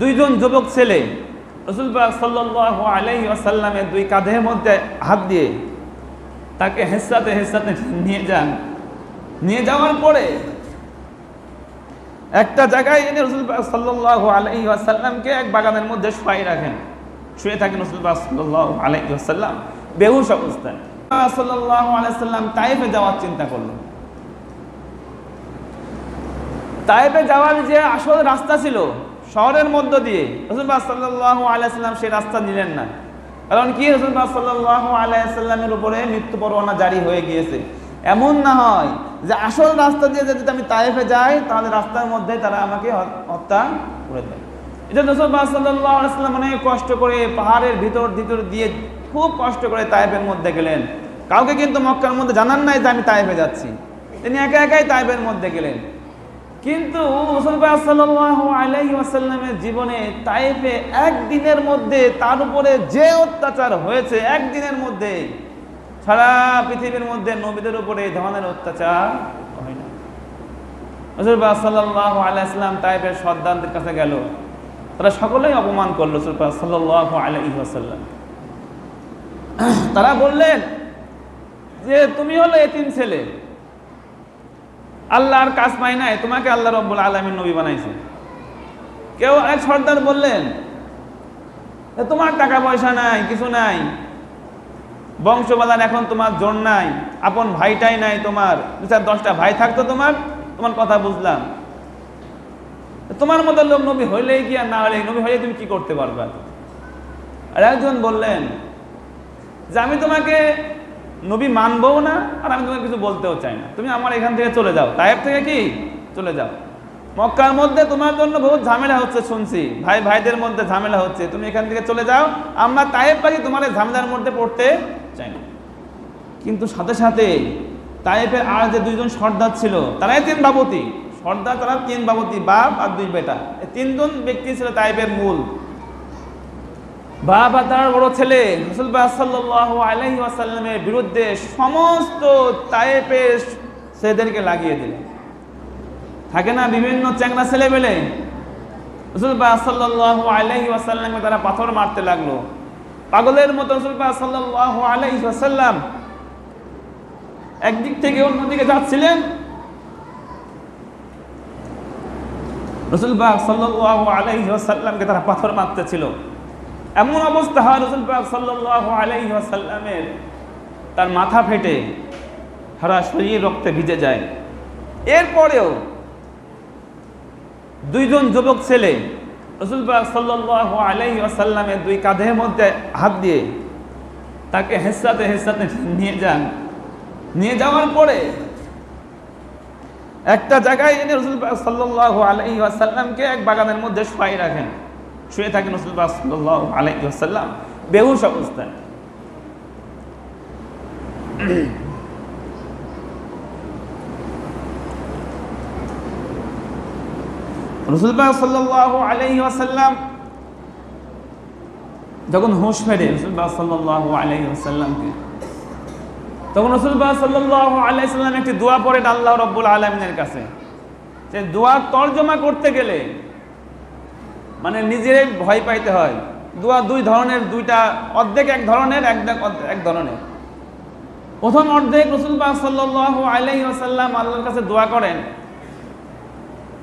দুইজন যুবক ছেলে আসাল্লামের দুই কাঁধের মধ্যে হাত দিয়ে তাকে হেসাতে হেসাতে নিয়ে যান। নিয়ে যাওয়ার পরে একটা জায়গায় এনে রসুলবাগ সাল্লাহ আলাই আসাল্লামকে এক বাগানের মধ্যে শুয়ে রাখেন। শুয়ে থাকেন রসুলবাগ সাল্লাহ আলাই আসাল্লাম বেহুশ অবস্থায়। সাল্লাহ আলাইসাল্লাম তাইফে যাওয়ার চিন্তা করল তাইফে যাওয়ার যে আসল রাস্তা ছিল শহরের মধ্য দিয়ে রসুলবাহ সাল্লাহ আলাইসাল্লাম সেই রাস্তা নিলেন না। কারণ কি রসুলবাহ সাল্লাহ আলাইসাল্লামের উপরে মৃত্যু পরোয়ানা জারি হয়ে গিয়েছে। এমন না হয় যে আসল রাস্তা দিয়ে যদি আমি তাইফে যাই, তাহলে রাস্তার মধ্যে তারা আমাকে হত্যা করে দেয়। এটা রসুলবাহ সাল্লাহ আলাইসাল্লাম অনেক কষ্ট করে পাহাড়ের ভিতর ভিতর দিয়ে খুব কষ্ট করে তাইফের মধ্যে গেলেন। কাউকে কিন্তু মক্কার মধ্যে জানান নাই যে আমি তাইফে যাচ্ছি। তিনি একা একাই তাইফের মধ্যে গেলেন। কিন্তু আলাইহি ওয়াসাল্লামের জীবনে তাইফে একদিনের মধ্যে, তার উপরে যে অত্যাচার হয়েছে একদিনের মধ্যে, সারা পৃথিবীর মধ্যে নবীদের উপরে এই ধরনের অত্যাচার হয় না। রসুলবাহ সাল্লাহ আলাইসলাম তাইফের সর্দারদের কাছে গেল। তারা সকলেই অপমান করল রসুলবাহ সাল্লাহ আলাইহি ওয়াসাল্লাম। তারা বললেন যে, তুমি হলো এতিম ছেলে। আল্লাহর কাজ পাই নাই, তোমাকে আল্লাহ রব্বুল আলমীর নবী বানাইছে। কেউ এক সর্দার বললেন তোমার টাকা পয়সা নাই, কিছু নাই। বংশবাদান এখন তোমার জোর নাই, আপন ভাইটাই নাই তোমার। দু চার দশটা ভাই থাকতো তোমার তোমার কথা বুঝলাম। তোমার মতো লোক নবী হইলেই কি আর না হলে নবী হইলে তুমি কি করতে পারবা? আর একজন বললেন, যে আমি তোমাকে নবী মানবও না, আর আমি তোমাকে কিছু বলতেও চাই না। তুমি আমার এখান থেকে চলে যাও। তাইব থেকে কি? চলে যাও। মক্কার মধ্যে তোমার জন্য বহুত ঝামেলা হচ্ছে, শুনছি। ভাই, ভাইদের মধ্যে ঝামেলা হচ্ছে। তুমি এখান থেকে চলে যাও। আমরা তাইব পারি তোমার ঝামেলার মধ্যে পড়তে চাই না। কিন্তু সাথে সাথে তাইফের আর যে দুইজন সর্দার ছিল, তারাই তিন বাবতী। সর্দার, তারা তিন বাবতী, বাপ আর দুই বেটা। তিনজন ব্যক্তি ছিল তাইফের মূল। বাবা, তার বড় ছেলে রসুলবাহ সাল্লাহ আলহি আসাল্লামের বিরুদ্ধে সমস্ত তায়েপের সেদেরকে লাগিয়ে দিলেন থাকে না বিভিন্ন চ্যাংরা ছেলে পেলে রসুলবাহ সাল্লাহ আলহি আসাল্লামকে তারা পাথর মারতে লাগল। পাগলের মতো রসুলবাহ সাল্লাহ আলহি আসাল্লাম একদিক থেকে অন্যদিকে যাচ্ছিলেন। রসুলবাহ সাল্লাহ আলহি আসাল্লামকে তারা পাথর মারতেছিল। এমন অবস্থা হয় রসুল সাল্লাহ আলাইহি তার মাথা ফেটে, সারা শরীর রক্তে ভিজে যায়। এরপরেও দুইজন যুবক ছেলে রসুল সাল্লাহ আলাইহি আসাল্লামের দুই কাঁধের মধ্যে হাত দিয়ে তাকে হেসাতে হেসাতে নিয়ে যান। নিয়ে যাওয়ার পরে একটা জায়গায় এনে রসুল সাল্লাহ আলাইহি আসাল্লামকে এক বাগানের মধ্যে শুয়ে রাখেন। শুয়ে থাকেন রসুল্লাহ সাল্লাহ আলাইসাল্লাম বেহুশ অবস্থায় যখন হুঁশ ফেরে তখন আলাইসাল্লাম একটি দোয়া পড়েন আল্লাহ রব্বুল আলমিনের কাছে। যে দোয়া তর্জমা করতে গেলে মানে নিজেরাই ভয় পাইতে হয়। দোয়া দুই ধরনের, দুইটা অর্ধেক এক ধরনের এক এক ধরনের। প্রথম অর্ধেক রসুলবাহ সাল্লাহ আলাই আল্লাহর কাছে দোয়া করেন,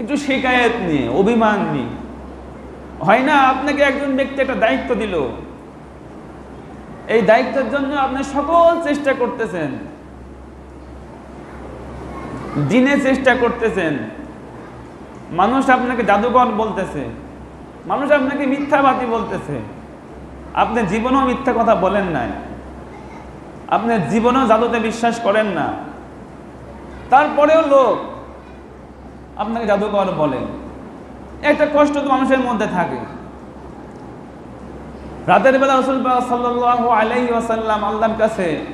একটু শিকায়ত নিয়ে, অভিমান নিয়ে। হয় না, আপনাকে একজন ব্যক্তি একটা দায়িত্ব দিল। এই দায়িত্বের জন্য আপনি সকল চেষ্টা করতেছেন। দিনে চেষ্টা করতেছেন। মানুষ আপনাকে জাদুকর বলতেছে। মানুষ আপনাকে মিথ্যাবাদী বলতেছে। আপনি জীবনেও মিথ্যা কথা বলেন নাই। আপনি জীবনেও জাদুতে বিশ্বাস করেন না। তারপরেও লোক আপনাকে জাদুকর বলে। একটা কষ্ট তো মানুষের মধ্যে থাকে। রাতের বেলা রসুল সাল্লাহ আলাইহি ওয়াসাল্লাম আল্লাহর কাছে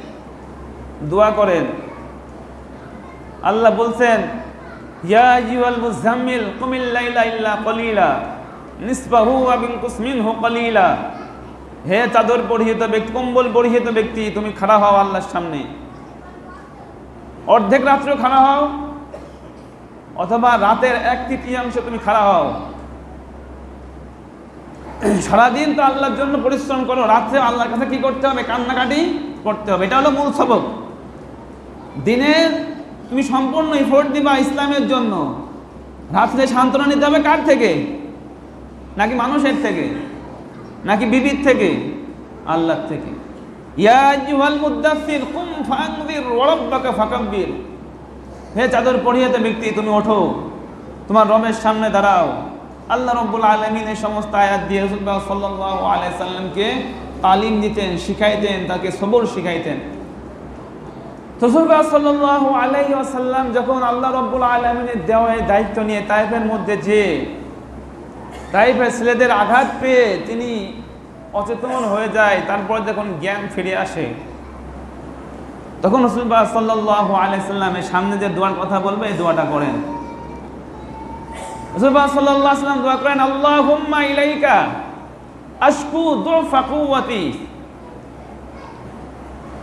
দোয়া করেন। আল্লাহ বলছেন, ইয়া আইয়ুহাল মুজাম্মিল কুমিল লাইলা ইল্লা কলিলা। নিসবাহু ওয়া বিনকুস মিনহু কলিলা। হে চাদর পরিহিত ব্যক্তি, কম্বল পরিহিত ব্যক্তি, তুমি খাড়া হও আল্লাহর সামনে। অর্ধেক রাত্রেও খাড়া হও, অথবা রাতের এক তৃতীয়াংশ তুমি খাড়া হও। সারাদিন তো আল্লাহর জন্য পরিশ্রম করো, রাত্রে আল্লাহর কাছে কি করতে হবে? কান্নাকাটি করতে হবে। এটা হলো মূল সবক। দিনে তুমি সম্পূর্ণ এফোর্ট দিবা ইসলামের জন্য। রাত্রে সান্ত্বনা নিতে হবে কার থেকে? নাকি মানুষের থেকে? নাকি বিবির থেকে? আল্লাহর থেকে। হে চাদর পরিহিত ব্যক্তি, তুমি ওঠো। তোমার রবের সামনে দাঁড়াও। আল্লাহ রব্বুল আলমিন এই সমস্ত আয়াত দিয়ে সাল্লাহ আলাই সাল্লামকে তালিম দিতেন, শিখাইতেন, তাকে সবর শিখাইতেন। রসুল্লাহ সাল্লাহ আলাই আসাল্লাম যখন আল্লাহ রব্বুল আলমিনের দেওয়া দায়িত্ব নিয়ে তাইফের মধ্যে যে তাইফের ছেলেদের আঘাত পেয়ে তিনি অচেতন হয়ে যায়, তারপর যখন জ্ঞান ফিরে আসে, তখন রসুল্লাহ সাল্লাহ আলাইসাল্লামের সামনে যে দোয়ার কথা বলবে, এই দোয়াটা করেন সাল্লাম দোয়া করেন আল্লাহ হুম্মা ইলাইকা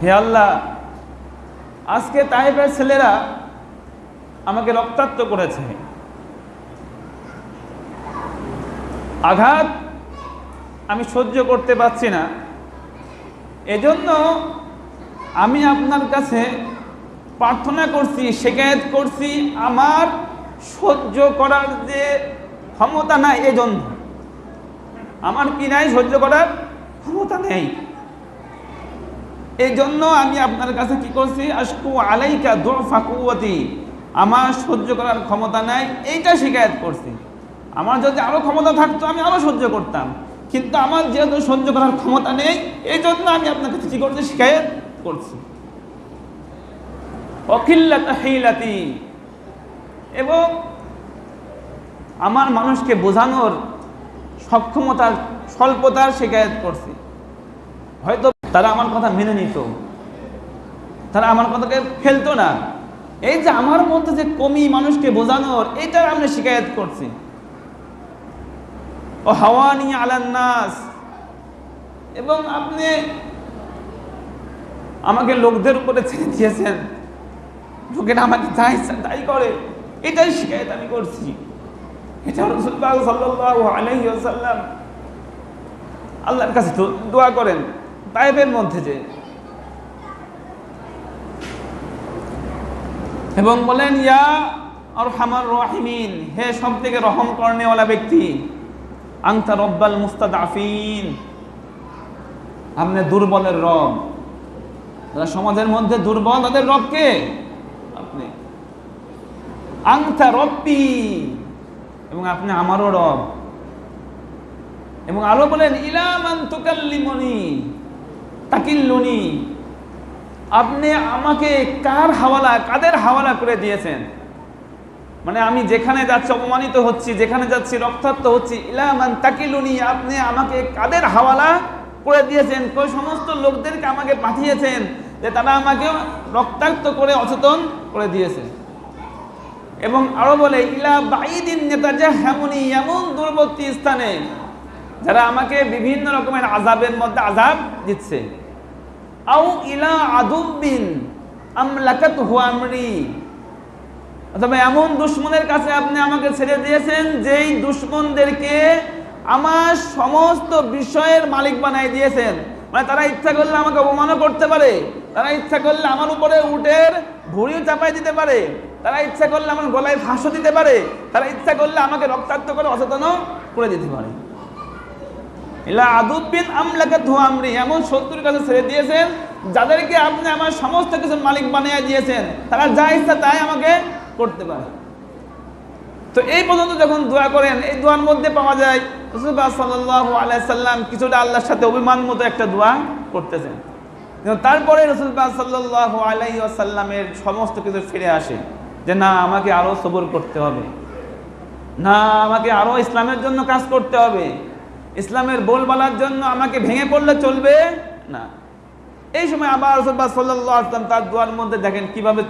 হে আল্লাহ, আজকে তাইফের ছেলেরা আমাকে রক্তাক্ত করেছে। আঘাত আমি সহ্য করতে পারছি না। এজন্য আমি আপনার কাছে প্রার্থনা করছি শেখায়ত করছি, আমার সহ্য করার যে ক্ষমতা নাই এজন্য। আমার কি নাই? সহ্য করার ক্ষমতা নেই। এই জন্য আমি আপনার কাছে কি করছি? আসকু আলাইকা দোর ফাকুয়াতি আমার সহ্য করার ক্ষমতা নাই, এইটা শিকায়ত করছি। আমার যদি আরও ক্ষমতা থাকতো, আমি আরও সহ্য করতাম। কিন্তু আমার যেহেতু সহ্য করার ক্ষমতা নেই, এই জন্য আমি আপনার কাছে কি করছি? শিকায়ত করছি। অখিল্লাতি এবং আমার মানুষকে বোঝানোর সক্ষমতার, স্বল্পতার শিকায়ত করছি। হয়তো তারা আমার কথা মেনে নিত। তারা আমার কথাকে ফেলতো না। এই যে আমার মধ্যে যে কমি মানুষকে বোঝানোর, এইটার আমরা শিকায়ত করছি। ও হাওয়ানি আলান্নাস এবং আপনি আমাকে লোকদের উপরে ছেড়ে দিয়েছেন। লোকেরা আমাকে ইচ্ছা তাই করে। এটাই শিকায়ত আমি করছি। এটা রসুল্লাহ সাল্লাহ আলহি আসাল্লাম আল্লাহর কাছে দোয়া করেন তাইবের মধ্যে যে। এবং বলেন, ইয়া আর হামার রাহিমিন হে সব থেকে রহম করনেওয়ালা ব্যক্তি আংতা রব্বাল মুস্তাদ আফিন আপনি দুর্বলের রব। সমাজের মধ্যে দুর্বল, তাদের রবকে আপনি। আংতা রব্বি। এবং আপনি আমারও রব। এবং আরও বলেন ইলামান তুকাল্লিমনি, তাকিল্লুনি। আপনি আমাকে কার হাওয়ালা, কাদের হাওয়ালা করে দিয়েছেন? মানে আমি যেখানে যাচ্ছি, অপমানিত হচ্ছি, যেখানে যাচ্ছি, রক্তাক্ত হচ্ছি ইলামান তাকিলুনি, আপনি আমাকে কাদের হাওয়ালা করে দিয়েছেন? কই সমস্ত লোকদেরকে আমাকে পাঠিয়েছেন যে তারা আমাকে রক্তাক্ত করে, অচেতন করে দিয়েছে? এবং আরও বলে, ইলা বাইদিন নেতা যে হেমনি এমন দূরবর্তী স্থানে যারা আমাকে বিভিন্ন রকমের আজাবের মধ্যে আজাব দিচ্ছে। আউ ইলা আদুবিন আমলাকাত হুয়ামরি অথবা এমন দুশ্মনের কাছে আপনি আমাকে ছেড়ে দিয়েছেন, যেই দুশ্মনদেরকে আমার সমস্ত বিষয়ের মালিক বানাই দিয়েছেন। মানে তারা ইচ্ছা করলে আমাকে অপমানও করতে পারে, তারা ইচ্ছা করলে আমার উপরে উটের ভুড়িও চাপাই দিতে পারে, তারা ইচ্ছা করলে আমার গলায় ফাঁসও দিতে পারে, তারা ইচ্ছা করলে আমাকে রক্তাক্ত করে অচেতনও করে দিতে পারে। ইলা আদুবিন আমলাকে ধোয়ামরি এমন শত্রুর কাছে ছেড়ে দিয়েছেন, যাদেরকে আপনি আমার সমস্ত কিছুর মালিক বানিয়ে দিয়েছেন। তারা যা ইচ্ছা তাই আমাকে করতে পারে। তো এই পর্যন্ত যখন দোয়া করেন, এই দোয়ার মধ্যে পাওয়া যায় রসুল্লাহ সাল্লাহ আলাইসাল্লাম কিছুটা আল্লাহর সাথে অভিমান মতো একটা দোয়া করতেছেন। তারপরে রসুল্লাহ সাল্লাহ আলাই আসাল্লামের সমস্ত কিছু ফিরে আসে যে, না, আমাকে আরও সবর করতে হবে। না, আমাকে আরও ইসলামের জন্য কাজ করতে হবে। ইসলামের বলবালার জন্য আমাকে ভেঙে পড়লে চলবে না। এই সময় আবার রসুল্লাহ সাল্লাহ আসলাম তার দোয়ার মধ্যে দেখেন কীভাবে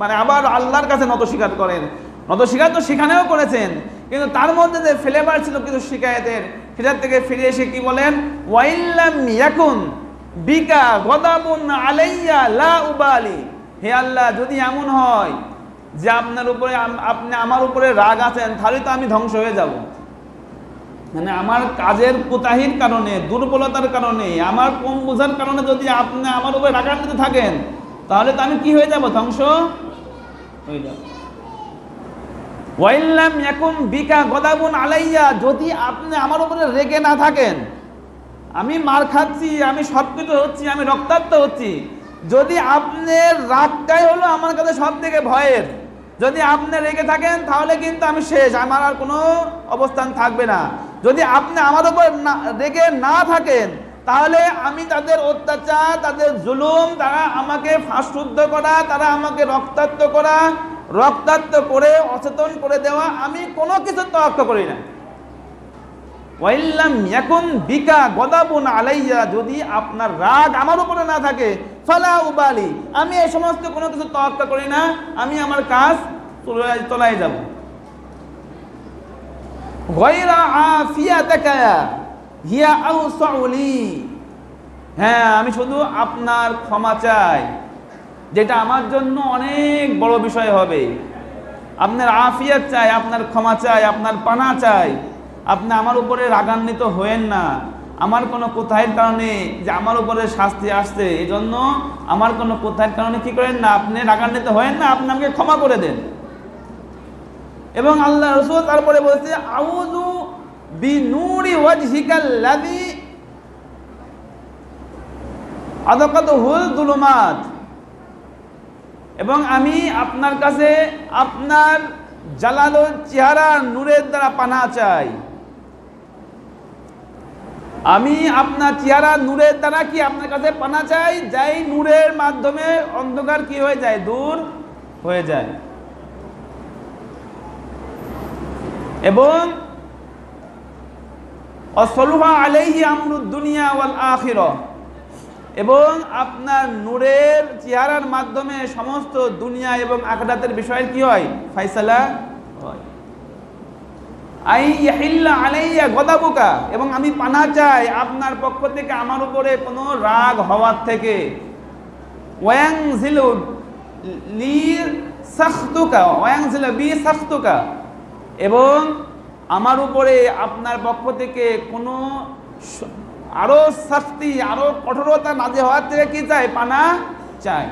মানে আবার আল্লাহর কাছে নত স্বীকার করেন। নত স্বীকার তো সেখানেও করেছেন, কিন্তু তার মধ্যে যে ফ্লেভার ছিল কিছু শিকায়তের, সেটার থেকে ফিরে এসে কি বলেন? ওয়াইল্লাম ইয়াকুন বিকা গদাবুন আলাইয়া লা উবালি। হে আল্লাহ, যদি এমন হয় যে আপনার উপরে আপনি আমার উপরে রাগ আছেন, তাহলে তো আমি ধ্বংস হয়ে যাব। মানে আমার কাজের কোতাহির কারণে, দুর্বলতার কারণে, আমার কম বোঝার কারণে যদি আপনি আমার উপরে রাগান্বিত থাকেন, তাহলে তো আমি কি হয়ে যাব, ধ্বংস? হয়ে যাব। ওয়াইল্লাম ইয়াকুম বিকা গদাবুন আলাইয়া, যদি আপনি আমার উপরে রেগে না থাকেন, আমি মার খাচ্ছি, আমি সবকিছু হচ্ছি, আমি রক্তাক্ত হচ্ছি, যদি আপনার রাগটাই হলো আমার কাছে সব থেকে ভয়ের, যদি আপনি রেগে থাকেন, তাহলে কিন্তু আমি শেষ, আমার আর কোনো অবস্থান থাকবে না। যদি আপনি আমার উপর রেগে না থাকেন, তাহলে আমি তাদের অত্যাচার, তাদের জুলুম, তারা আমাকে ফাঁসশুদ্ধ করা, তারা আমাকে রক্তাক্ত করা, রক্তাক্ত করে, অচেতন করে দেওয়া, আমি কোনো কিছু তওয়াক্কা করি না। ওয়াইল্লাম ইয়াকুন বিকা গদাবুন আলাইয়া, যদি আপনার রাগ আমার উপরে না থাকে, ফালা উবালি, আমি এই সমস্ত কোনো কিছু তওয়াক্কা করি না, আমি আমার কাজ চলাই যাব। গয়রা আফিয়াতাকা, হিয়া আউসাউলি হ্যাঁ আমি শুধু আপনার ক্ষমা চাই, যেটা আমার জন্য অনেক বড় বিষয় হবে। আপনার আফিয়াত চাই, আপনার ক্ষমা চাই, আপনার পানা চাই। আপনি আমার উপরে রাগান্বিত হয়েন না। আমার কোনো কোথায়ের কারণে যে আমার উপরে শাস্তি আসছে এই জন্য আমার কোনো কোথায়ের কারণে কি করেন না? আপনি রাগান্বিত হয়েন না, আপনি আমাকে ক্ষমা করে দেন। এবং আল্লাহ রসুল তারপরে বলছে, আউযু বি নূরি ওয়াজহিকাল্লাযী আদাকাতুহুল দুলুমাত এবং আমি আপনার কাছে আপনার জালালো চেহারা নূরের দ্বারা পানা চাই। আমি আপনার চেহারা নূরের দ্বারা কি আপনার কাছে পানা চাই? যাই নূরের মাধ্যমে অন্ধকার কি হয়ে যায়? দূর হয়ে যায়। এবং অসলুহা আলাইহি আমরুদ দুনিয়া ওয়াল আখিরা। এবং আপনার নূরের চেহারার মাধ্যমে সমস্ত দুনিয়া এবং আখরাতের বিষয়ের কি হয়? ফাইসালা হয়। আই ইয়াহিল্লা আলাইয়া গদাবুকা। এবং আমি পানা চাই আপনার পক্ষ থেকে আমার উপরে কোনো রাগ হওয়ার থেকে। ওয়াং জিলু লি, সাখতুকা ওয়াং জিলু বি, সাখতুকা। এবং আমার উপরে আপনার পক্ষ থেকে কোনো স- আরও শাস্তি, আরও কঠোরতা নাজে হওয়ার থেকে কি চাই? পানা চাই।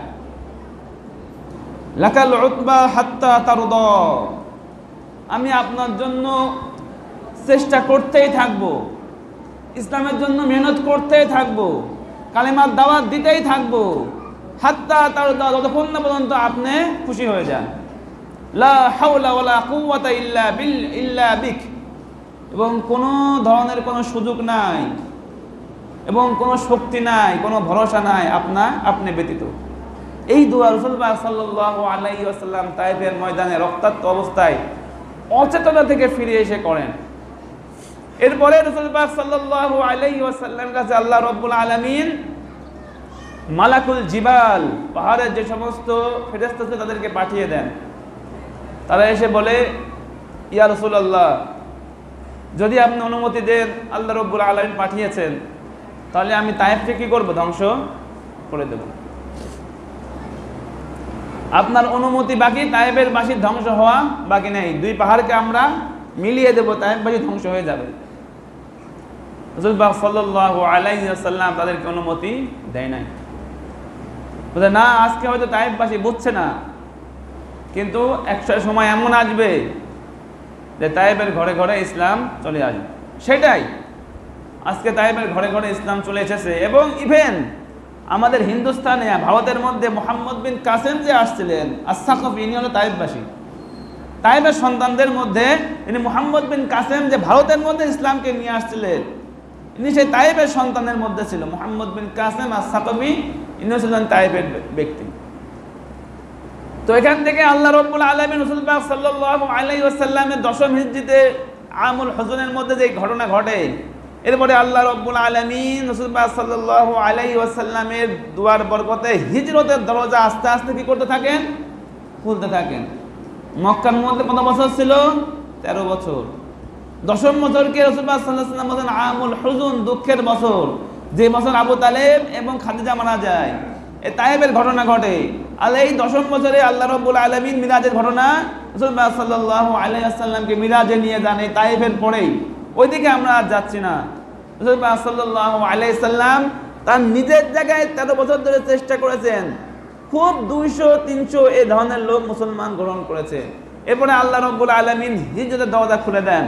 লাকাল উতবা হাত্তা তারুদ। আমি আপনার জন্য চেষ্টা করতেই থাকব। ইসলামের জন্য মেহনত করতেই থাকব। কালেমার দাওয়াত দিতেই থাকব। হাত্তা তারুদ, যতক্ষণ না পর্যন্ত আপনি খুশি হয়ে যান। বিক। এবং কোনো ধরনের কোনো সুযোগ নাই, এবং কোনো শক্তি নাই, কোনো ভরসা নাই আপনা, আপনি ব্যতীত। এই দোয়া রসুল্লাহ সাল্লাহ আলাই আসাল্লাম তাইফের ময়দানে রক্তাক্ত অবস্থায় অচেতনা থেকে ফিরে এসে করেন। এরপরে রসুল্লাহ সাল্লাহ আলাই আসাল্লাম কাছে আল্লাহ রব্বুল আলমিন মালাকুল জিবাল, পাহাড়ের যে সমস্ত ফেরেস্তা তাদেরকে পাঠিয়ে দেন। তারা এসে বলে, ইয়া রসুল্লাহ যদি আপনি অনুমতি দেন, আল্লাহ রব্বুল আলমিন পাঠিয়েছেন, তাহলে আমি তায়েফকে কি করব? ধ্বংস করে দেব। আপনার অনুমতি বাকি তায়েবের বাসীর ধ্বংস হওয়া বাকি নেই। দুই পাহাড়কে আমরা মিলিয়ে দেব তায়েববাসী ধ্বংস হয়ে যাবে। রসুলবাহ সাল্লাহ আলাইসাল্লাম তাদেরকে অনুমতি দেয় নাই। না, আজকে হয়তো তায়েববাসী বুঝছে না। কিন্তু একটা সময় এমন আসবে যে তায়েবের ঘরে ঘরে ইসলাম চলে আসবে। সেটাই। আজকে তাইবের ঘরে ঘরে ইসলাম চলে এসেছে এবং ইভেন আমাদের হিন্দুস্তানে, ভারতের মধ্যে মোহাম্মদ বিন কাসেম যে আসছিলেন আসাকফ ইনি হলো তাইববাসী। তাইবের সন্তানদের মধ্যে ইনি মোহাম্মদ বিন কাসেম যে ভারতের মধ্যে ইসলামকে নিয়ে আসছিলেন, ইনি সেই তাইবের সন্তানের মধ্যে ছিল। মোহাম্মদ বিন কাসেম আর ইনি ছিলেন তাইবের ব্যক্তি। তো এখান থেকে আল্লাহ রব্বুল আলমিন রসুলবাগ সাল্লাহ আলাই আসাল্লামের দশম হিজ্জিতে আমুল হজনের মধ্যে যে ঘটনা ঘটে, এরপরে আল্লাহ রব্বুল আলমিন রসুল্লাহ সাল্লাহ আলাই ওয়াসাল্লামের দুয়ার বরকতে হিজরতের দরজা আস্তে আস্তে কী করতে থাকেন? খুলতে থাকেন। মক্কার মধ্যে কত বছর ছিল? তেরো বছর। দশম বছরকে রসুল্লাহ সাল্লাহ সাল্লাম বলেন, আমুল হুজুন দুঃখের বছর। যে বছর আবু তালেব এবং খাদিজা মারা যায়, এ তায়েবের ঘটনা ঘটে। আর এই দশম বছরে আল্লাহ রব্বুল আলমিন মিরাজের ঘটনা রসুল্লাহ সাল্লাহ আলাইসাল্লামকে মিরাজে নিয়ে যান এই তায়েবের পরেই। ওইদিকে আমরা আর যাচ্ছি না। রসুল্লাহ সাল্লাহ আলাইসাল্লাম তার নিজের জায়গায় তেরো বছর ধরে চেষ্টা করেছেন। খুব দুইশো, তিনশো এ ধরনের লোক মুসলমান গ্রহণ করেছে। এরপরে আল্লাহ রব্বুল আলমিন হিজরতের দরজা খুলে দেন।